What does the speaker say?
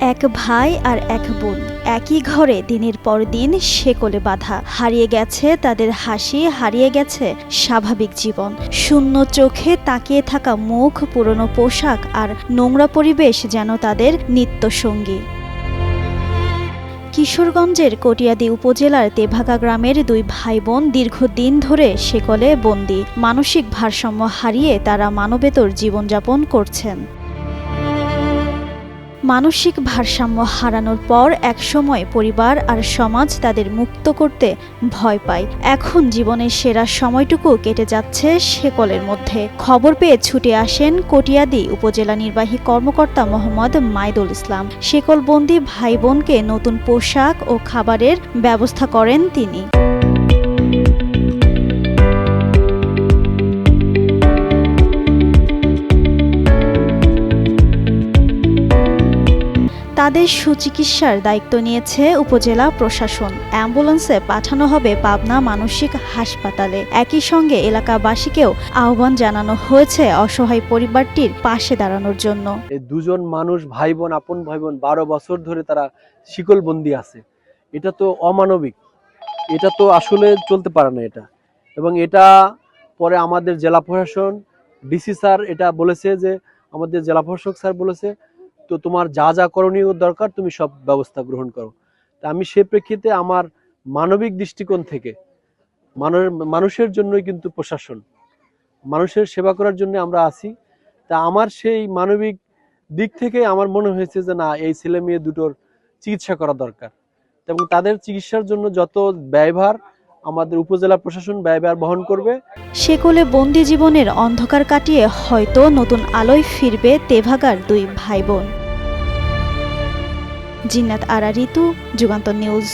এক ভাই আর এক বোন। একই ঘরে দিনের পর দিন শেকলে বাঁধা। হারিয়ে গেছে তাদের হাসি, হারিয়ে গেছে স্বাভাবিক জীবন। শূন্য চোখে তাকিয়ে থাকা মুখ, পুরনো পোশাক আর নোংরা পরিবেশ যেন তাদের নিত্যসঙ্গী। কিশোরগঞ্জের কটিয়াদি উপজেলার তেভাগা গ্রামের দুই ভাই বোন দীর্ঘদিন ধরে সেকলে বন্দি। মানসিক ভারসাম্য হারিয়ে তারা মানবেতর জীবনযাপন করছেন। মানসিক ভারসাম্য হারানোর পর একসময় পরিবার আর সমাজ তাদের মুক্ত করতে ভয় পায়। এখন জীবনের সেরা সময়টুকু কেটে যাচ্ছে সেকলের মধ্যে। খবর পেয়ে ছুটে আসেন কটিয়াদি উপজেলা নির্বাহী কর্মকর্তা মোহাম্মদ মাইদুল ইসলাম। শেকলবন্দি ভাই বোনকে নতুন পোশাক ও খাবারের ব্যবস্থা করেন তিনি। তাদের সুচিকিৎসার দায়িত্ব নিয়েছে উপজেলা প্রশাসন। অ্যাম্বুলেন্সে পাঠানো হবে পাবনা মানসিক হাসপাতালে। একই সঙ্গে এলাকাবাসীকেও আহ্বান জানানো হয়েছে অসহায় পরিবারটির পাশে দাঁড়ানোর জন্য। দুজন মানুষ ভাই বোন আপন ভাই বোন বারো বছর ধরে তারা শিকলবন্দি আছে। এটা তো অমানবিক। এটা তো আসলে চলতে পারে না এটা। এবং এটা পরে আমাদের জেলা প্রশাসন, ডিসি স্যার এটা বলেছে যে, আমাদের জেলা প্রশাসক স্যার বলেছে তো তোমার যা যা করণীয় দরকার তুমি সব ব্যবস্থা গ্রহণ করো। তা আমি সে প্রেক্ষিতে আমার মানবিক দৃষ্টিকোণ থেকে মানুষ- মানুষের জন্যই কিন্তু প্রশাসন, মানুষের সেবা করার জন্য আমরা আছি। তা আমার সেই মানবিক দিক থেকে আমার মনে হয়েছে যে না, এই ছেলে মেয়ে দুটোর চিকিৎসা করা দরকার। এবং তাদের চিকিৎসার জন্য যত ব্যয়ভার আমাদের উপজেলা প্রশাসন ব্যয়ভার বহন করবে। সেকলে বন্দি জীবনের অন্ধকার কাটিয়ে হয়তো নতুন আলোয় ফিরবে তেভাগার দুই ভাই বোন জিন্নাত আরা ঋতু যুগান্তর নিউজ।